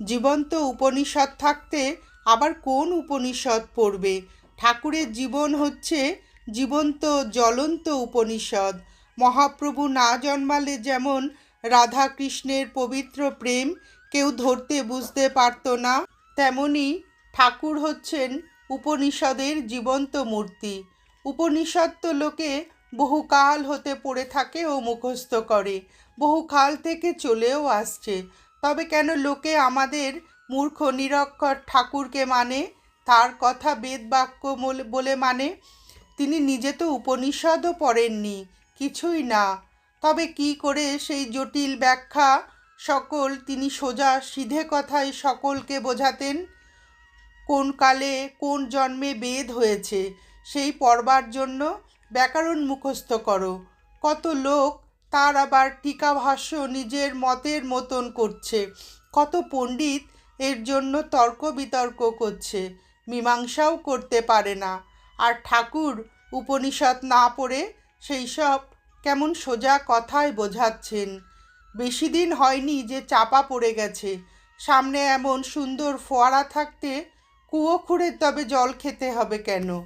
জীবন্ত উপনিষদ থাকতে আবার কোন উপনিষদ পড়বে? ঠাকুরের জীবন হচ্ছে জীবন্ত জ্বলন্ত উপনিষদ। মহাপ্রভু না জন্মালে যেমন রাধা কৃষ্ণের পবিত্র প্রেম কেউ ধরতে বুঝতে পারতো না, তেমনি ঠাকুর হচ্ছেন উপনিষদের জীবন্ত মূর্তি। উপনিষদ তো লোকে বহুকাল হতে পড়ে থাকে ও মুখস্থ করে, বহুকাল থেকে চলেও আসছে। তবে কেন লোকে আমাদের মূর্খ নিরক্ষর ঠাকুরকে মানে? তার কথা বেদ বাক্য বলে- বলে মানে? তিনি নিজে তো উপনিষদও পড়েননি, কিছুই না। তবে কি করে সেই জটিল ব্যাখ্যা সকল তিনি সোজা সিধে কথায় সকলকে বোঝাতেন? কোন কালে কোন জন্মে বেদ হয়েছে? সেই পড়বার জন্য ব্যাকরণ মুখস্থ করো। কত লোক তার আবার টিকা ভাষ্য নিজের মতের মতন করছে। কত পণ্ডিত এর জন্য তর্ক বিতর্ক করছে, মীমাংসাও করতে পারে না। আর ঠাকুর উপনিষদ না পড়ে সেই সব কেমন সোজা কথায় বোঝাচ্ছেন। বেশি দিন হয়নি যে চাপা পড়ে গেছে। সামনে এমন সুন্দর ফোয়ারা থাকতে কুয়ো খুঁড়ে তবে জল খেতে হবে কেন?